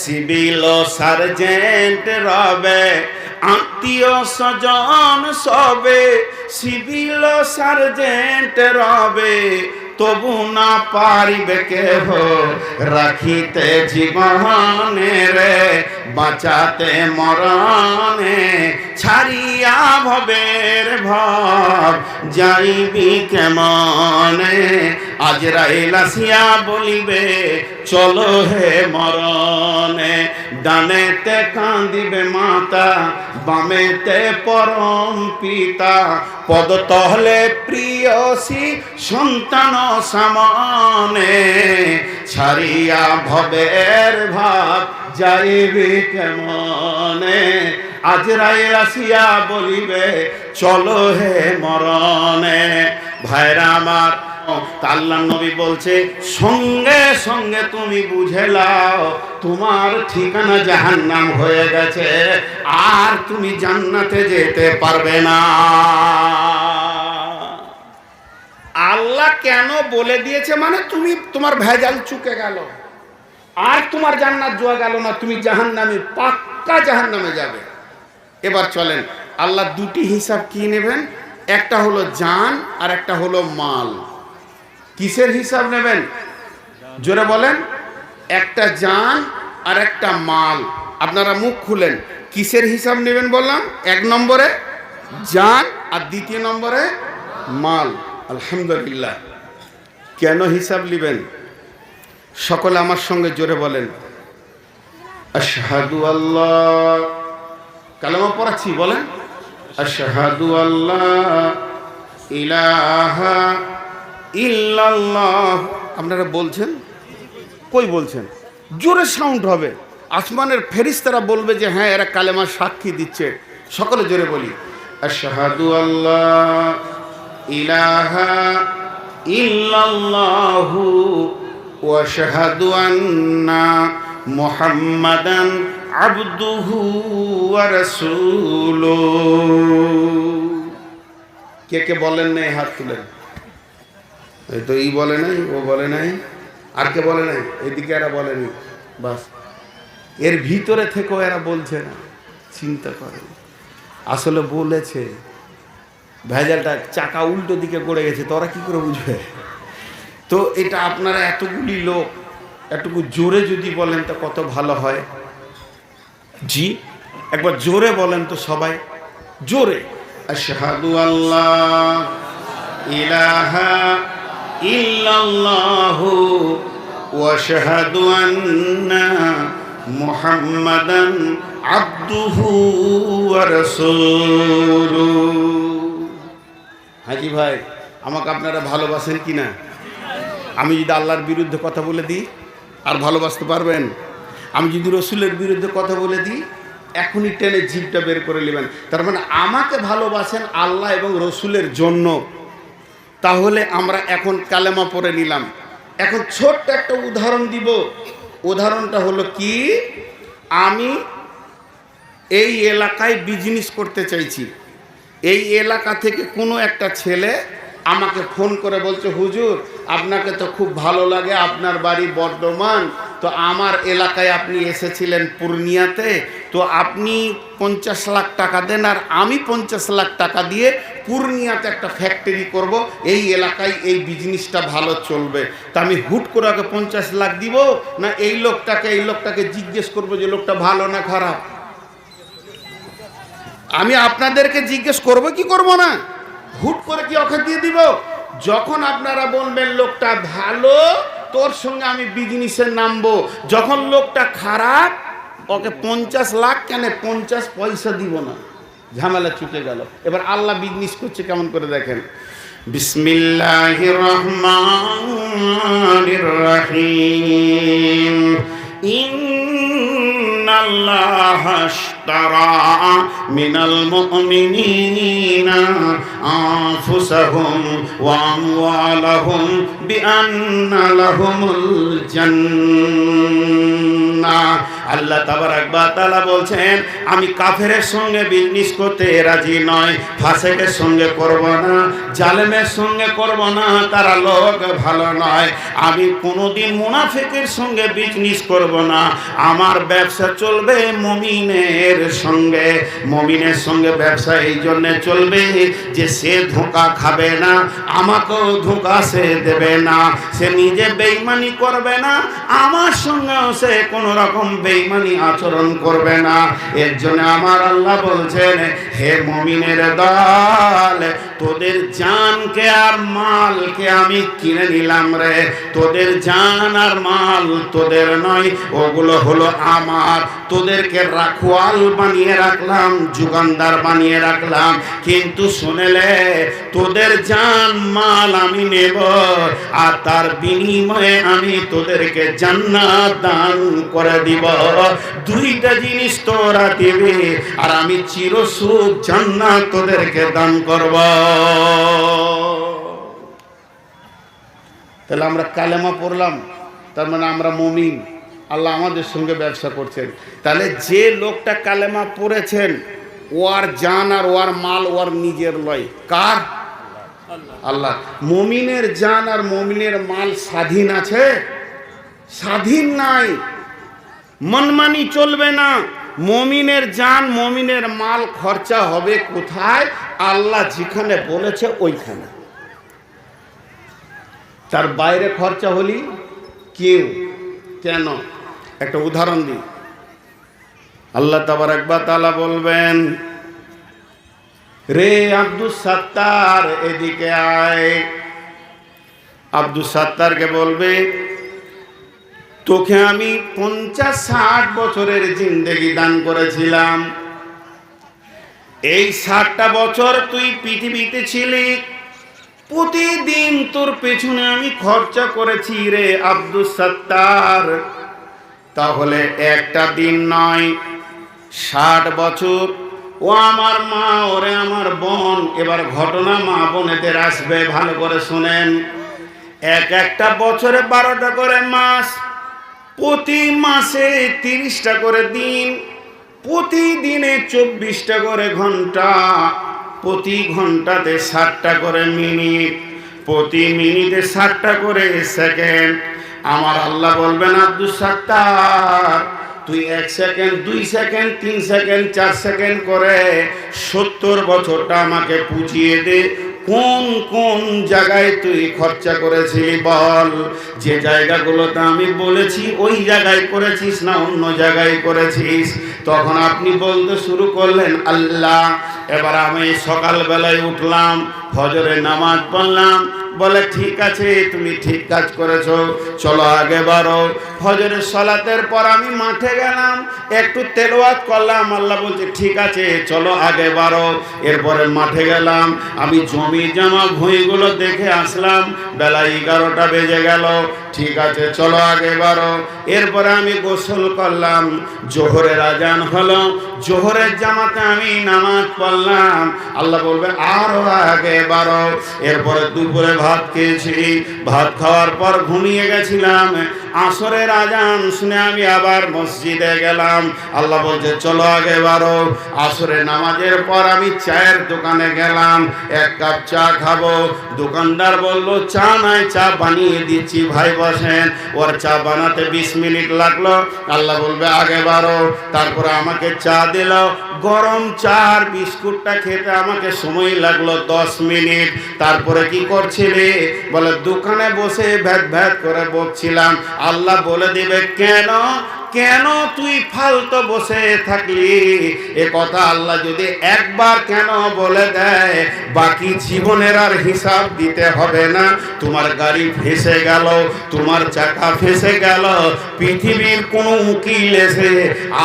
Civil sergeant রবে, আত্মীয় স্বজন সবে সিভিল সার্জেন্ট রবে, তবু না পারিবে কেহ রাখিতে জীবনে রে বাঁচাতে মরণে ছাড়িয়া ভবের ভব। যাইবি কেমনে? আজ রাইলাসিয়া বলিবে, চলো হে মরণে। ডানেতে কান্দিবে মাতা, বামেতে পরম পিতা। পদ তহলে প্রিয়সী সন্তান সামনে, ছাড়িয়া ভবের ভাব। যাইবে কেমনে? রায় আসিয়া বলিবে, চলো হে মরণে। ভাইরা আমার, আল্লাহ নবী বলছে, সঙ্গে সঙ্গে তুমি বুঝে লাও তোমার ঠিকানা জাহান্নাম হয়ে গেছে। আর তুমি জান্নাতে যেতে পারবে না। আল্লাহ কেন বলে দিয়েছে মানে তুমি, তোমার ভেজাল চুকে গেল। আর তোমার জান্নাত জোয়া গেল না, তুমি জাহান্নামে, পাক্কা জাহান্নামে যাবে। এবার চলেন, আল্লাহ দুটি হিসাব কি নেবেন? একটা হলো জান আর একটা হলো মাল। কিসের হিসাব নেবেন? জোরে বলেন, একটা জান আর একটা মাল। আপনারা মুখ খুলেন, কিসের হিসাব নেবেন বললাম? এক নম্বরে জান আর দ্বিতীয় নম্বরে মাল। আলহামদুলিল্লাহ। কেন হিসাব নেবেন? সকলে আমার সঙ্গে জোরে বলেন, আশহাদু আল্লাহ কালামা পড়াচ্ছি, বলেন, আশহাদু আল্লাহ ইলাহা ইল্লাল্লাহ আপনারা বলছেন? কই বলছেন? জোরে সাউন্ড হবে। আসমানের ফেরিস্তারা বলবে যে হ্যাঁ এরা কালেমা সাক্ষী দিচ্ছে। সকলে জোরে বলি, আশহাদু আল্লাহ ইলাহা ইল্লাল্লাহু আন্না মুহাম্মাদান আবদুহু ওয়া রাসূলুহু কে কে বলেন নাই হাত তুলেন? এই তো ই বলে নাই, ও বলে নাই, আর কে বলে নাই? এদিকে এরা বলেনি বাস। এর ভিতরে থেকেও এরা বলছে না, চিন্তা করেন আসলে বলেছে। ভেজালটা চাকা উল্টো দিকে গড়ে গেছে তোরা কি করে বুঝবে? তো এটা আপনারা এতগুলি লোক এতটুকু জোরে যদি বলেন তো কত ভালো হয়? জি একবার জোরে বলেন তো সবাই জোরে। আশহাদু আল্লাহ ইলাহা ইল্লাল্লাহু ওয়া আশহাদু আন্না মুহাম্মাদান আবদুহু ওয়া রাসূলুহু। হাজি ভাই আমাকে আপনারা ভালোবাসেন কি না আমি যদি আল্লাহর বিরুদ্ধে কথা বলে দিই, আর ভালোবাসতে পারবেন? আমি যদি রসুলের বিরুদ্ধে কথা বলে দিই, এখনই টেনে জিপটা বের করে নেবেন। তার মানে আমাকে ভালোবাসেন আল্লাহ এবং রসুলের জন্য। তাহলে আমরা এখন কালেমা পরে নিলাম। এখন ছোট্ট একটা উদাহরণ দিব। উদাহরণটা হলো কি? আমি এই এলাকায় বিজনেস করতে চাইছি। এই এলাকা থেকে কোনো একটা ছেলে আমাকে ফোন করে বলছে, হুজুর, আপনাকে তো খুব ভালো লাগে, আপনার বাড়ি বর্ধমান। তো আমার এলাকায় আপনি এসেছিলেন পূর্ণিয়াতে, তো আপনি পঞ্চাশ লাখ টাকা দেন আর আমি পঞ্চাশ লাখ টাকা দিয়ে পূর্ণিয়াতে একটা ফ্যাক্টরি করব। এই এলাকায় এই বিজনেসটা ভালো চলবে। তা আমি হুট করে ওকে পঞ্চাশ লাখ দিব না এই লোকটাকে এই লোকটাকে জিজ্ঞেস করব যে, লোকটা ভালো না খারাপ? আমি আপনাদেরকে জিজ্ঞেস করব কি করব না? হুট করে কি ওকে দিয়ে দিব? যখন আপনারা বলবেন লোকটা ভালো, তোর সঙ্গে আমি বিজনেসে নামবো। যখন লোকটা খারাপ, ওকে পঞ্চাশ লাখ কেন পঞ্চাশ পয়সা দিব না। ঝামেলা চুকে গেল। এবার আল্লাহ বিজনেস করছে কেমন করে দেখেন? বিসমিল্লাহির রহমানির রহিম। إن الله اشترى من المؤمنين أنفسهم وأموالهم بأن لهم الجنة আল্লাহ তাবার একবার তালা বলছেন আমি কাফেরের সঙ্গে বিজনেস করতে রাজি নয় ফাসেকের সঙ্গে করব না জালেমের সঙ্গে করব না তারা লোক ভালো নয় আমি কোনোদিন মুনাফিকের সঙ্গে বিজনেস করব না আমার ব্যবসা চলবে মমিনের সঙ্গে। মমিনের সঙ্গে ব্যবসা এই জন্য চলবে যে সে ধোঁকা খাবে না, আমাকেও ধোঁকা সে দেবে না। সে নিজে বেইমানি করবে না, আমার সঙ্গেও সে কোনো রকম বেইমানি আচরণ করবে না। এর জন্য আমার আল্লাহ বলছেন, হে মমিনের দল, তোদের জানকে আর মালকে আমি কিনে নিলাম রে। তোদের জান আর মাল তোদের নয়, ওগুলো হলো আমার। তোদেরকে রাখোয়াল বানিয়ে রাখলাম, যুগানদার বানিয়ে রাখলাম। কিন্তু শুনেলে তোদের জান মাল আমি নেব, আর তার বিনিময়ে আমি তোদেরকে জান্নাত দান করে দিব। দুইটা জিনিস তোরা দিবি, আর আমি চিরসুখ জান্নাত তোদেরকে দান করব। তাহলে আমরা কালেমা পড়লাম, তার মানে আমরা মমিন। আল্লাহ আমাদের সঙ্গে ব্যবসা করছেন। তাহলে যে লোকটা কালেমা পড়েছেন ওয়ার জান আর ওয়ার মাল ওয়ার নিজের লয় কার? আল্লাহ। মমিনের জান আর মমিনের মাল স্বাধীন আছে? স্বাধীন নাই। মনমানি চলবে না। মমিনের জান, মমিনের মাল খরচা হবে কোথায়? আল্লাহ যেখানে বলেছে ওইখানে। তার বাইরে খরচা হলি কেউ? কেন? একটা উদাহরণ দিই। আল্লাহ তাবার একবার তালা বলবেন, রে আব্দুল সাত্তার, এদিকে আয়। আব্দুল সাত্তারকে বলবে, তোকে আমি পঞ্চাশ ষাট বছরের জিন্দেগি দান করেছিলাম। এই ষাটটা বছর তুই পৃথিবীতে ছিলি। প্রতিদিন তোর পেছনে আমি খরচা করেছি রে আব্দুল সত্তার। তাহলে একটা দিন নয়, ষাট বছর। ও আমার মা, ওরে আমার বোন, এবার ঘটনা মা বোনেদের আসবে, ভালো করে শোনেন। এক একটা বছরে বারোটা করে মাস, প্রতি মাসে তিরিশটা করে দিন, প্রতিদিনে চব্বিশটা করে ঘণ্টা, প্রতি ঘন্টাতে ষাটটা করে মিনিট, প্রতি মিনিটে ষাটটা করে সেকেন্ড। আমার আল্লাহ বলবেন আব্দুল সাত্তার, তুই এক সেকেন্ড, দুই সেকেন্ড, তিন সেকেন্ড, চার সেকেন্ড করে সত্তর বছরটা আমাকে পুজিয়ে দে। কোন কোন জায়গায় তুই খরচা করেছিলি বল? যে জায়গাগুলোতে আমি বলেছি, ওই জায়গায় করেছিস না অন্য জায়গায় করেছিস? তখন আপনি বলতে শুরু করলেন, আল্লাহ, এবার আমি সকালবেলায় উঠলাম, ফজরে নামাজ পড়লাম বলে, ঠিক আছে, তুমি ঠিক কাজ করেছ, চলো আগে বারো হজরের সলাতের পর আমি মাঠে গেলাম, একটু তেলওয়াত করলাম, আল্লাহ বলছে, ঠিক আছে, চলো আগে বারো এরপরে মাঠে গেলাম, আমি জমি জামা ভুঁইগুলো দেখে আসলাম, বেলা এগারোটা বেজে গেল ঠিক আছে, চলো আগে বারো এরপরে আমি গোসল করলাম। জোহরের আজান হলো। জোহরের জামাতে আমি নামাজ পড়লাম। আল্লাহ বলবে, আরও আগে বারো এরপরে দুপুরে ভাত খেয়েছি। ভাত খাওয়ার পর ঘুমিয়ে গেছিলাম। আসরের আজান শুনে আমি আবার মসজিদে গেলাম। আল্লাহ বলছে, চলো আগে বারো। আসরে নামাজের পর আমি চায়ের দোকানে গেলাম। এক কাপ চা খাব। দোকানদার বলল, চা নাই, চা বানিয়ে দিচ্ছি, ভাই বসেন। ওর চা বানাতে বিশ মিনিট লাগল। আল্লাহ বলবে, আগে বারো। তারপরে আমাকে চা দিল। গরম চা আর বিস্কুটটা খেতে আমাকে সময় লাগল দশ মিনিট। তারপরে কি করছিলে? বলে, দোকানে বসে ভ্যাট ভ্যাট করে বকছিলাম। আল্লাহ বলে দিবে কেন? কেন তুই ফালতো বসে থাকলি? এ কথা আল্লাহ যদি একবার কেন বলে দেয়, বাকি জীবনের আর হিসাব দিতে হবে না। তোমার গাড়ি ফেসে গেল, তোমার চাকা ফেসে গেল, পৃথিবীর কোনো উকিল এসে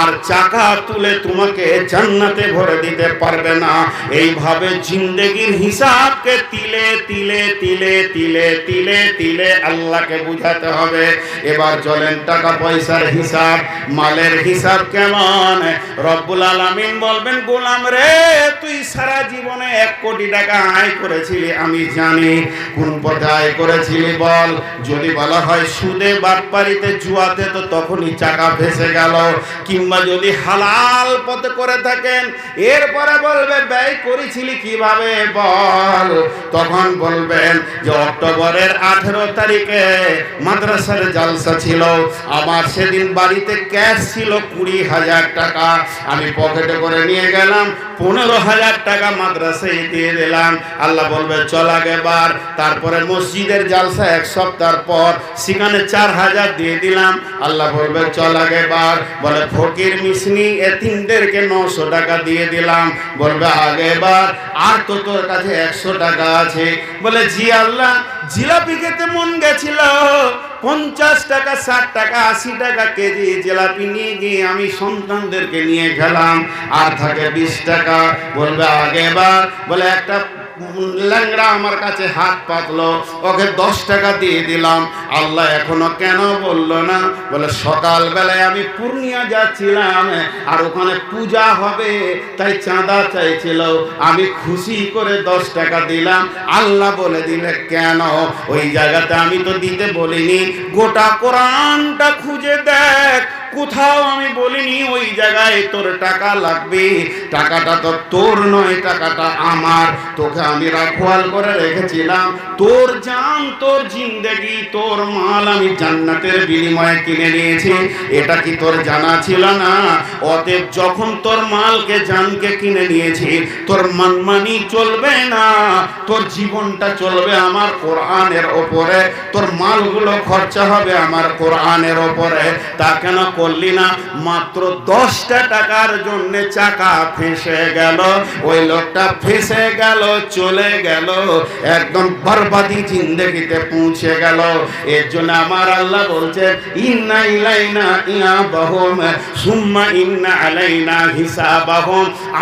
আর চাকা তুলে তোমাকে জান্নাতে ভরে দিতে পারবে না। এইভাবে জিন্দগির হিসাবকে তিলে তিলে তিলে তিলে তিলে তিলে আল্লাহকে বুঝাতে হবে। এবার চলেন টাকা পয়সার হিসাব। হিসাব, মালের হিসাব কেমন? রব্বুল আলামিন বলবেন, গোলাম রে, তুই সারা জীবনে এক কোটি টাকা আয় করেছিলি, আমি জানি। কোন পথে আয় করেছিলি বল? যদি বলা হয় সুদে বাটপারিতে জুয়াতে, তো তখনই চাকা ভেসে গেল। কিংবা যদি হালাল পথে করে থাকেন, এরপরে বলবে ব্যয় করেছিলি কীভাবে বল? তখন বলবেন যে, অক্টোবরের আঠেরো তারিখে মাদ্রাসার জালসা ছিল। আমার সেদিন বাড়িতে ক্যাশ ছিল কুড়ি হাজার টাকা। আমি পকেটে করে নিয়ে গেলাম। পনেরো হাজার টাকা মাদ্রাসায় দিয়ে দিলাম। আল্লাহ বলবে, চল আগেবার তারপরে মসজিদের জালসা এক সপ্তাহ পর সেখানে চার হাজার দিয়ে দিলাম। আল্লাহ বলবে, চল আগেবার বলে, ফকির মিসনি এতিমদেরকে নশো টাকা দিয়ে দিলাম। বলবে আগেবার আর তো তোর কাছে একশো টাকা আছে। বলে, জি আল্লাহ জিলাপি খেতে মন গেছিল। পঞ্চাশ টাকা, ষাট টাকা, আশি টাকা কেজি জিলাপি নিয়ে গিয়ে আমি সন্তানদেরকে নিয়ে গেলাম। আর থাকে বিশ টাকা বলবে, আগে আগেবার বলে একটা ল্যাংড়া আমার কাছে হাত পাতলো, ওকে দশ টাকা দিয়ে দিলাম। আল্লাহ এখনও কেন বলল না? বলে, সকালবেলায় আমি পূর্ণিয়া যাচ্ছিলাম আর ওখানে পূজা হবে, তাই চাঁদা চাইছিল। আমি খুশি করে দশ টাকা দিলাম। আল্লাহ বলে দিলে, কেন? ওই জায়গাতে আমি তো দিতে বলিনি। গোটা কোরআনটা খুঁজে দেখ। কোথাও আমি বলিনি, ওই জায়গায় তোর টাকা লাগবে। টাকাটা তো তোর নয়, টাকাটা আমার। তোকে আমি রাখোয়াল করে রেখেছিলাম। তোর জান, তোর জিন্দেগি, তোর মাল আমি জান্নাতের বিনিময়ে কিনে নিয়েছি। এটা কি তোর জানা ছিল না? অতএব যখন তোর মালকে, জানকে কিনে নিয়েছি, তোর মানমানি চলবে না। তোর জীবনটা চলবে আমার কোরআনের ওপরে। তোর মালগুলো খরচা হবে আমার কোরআনের ওপরে। তা কেন করলি না, মাত্র দশটা টাকার জন্য চাকা ফেসে গেল। ওই লোকটা ফেসে গেল, চলে গেল, একদম বরবাদি জিন্দগিতে পৌঁছে গেল। এর জন্য আমার আল্লাহ বলছে ইন্না ইলাইনা ইয়া সুম্মা ইন্না আলাইনা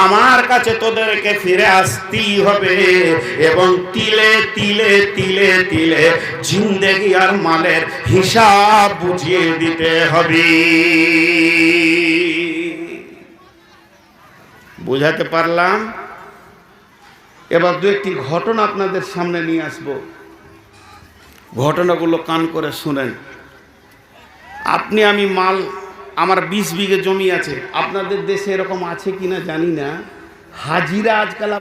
আমার কাছে তোদেরকে ফিরে আসতেই হবে এবং তিলে তিলে তিলে তিলে জিন্দেগি আর মালের হিসাব বুঝিয়ে দিতে হবে। বোঝাতে পারলাম? এবার দু একটি ঘটনা আপনাদের সামনে নিয়ে আসব। ঘটনাগুলো কান করে শুনেন। আপনি আমি মাল, আমার বিশ বিঘে জমি আছে। আপনাদের দেশে এরকম আছে কিনা জানি না। হাজিরা আজকাল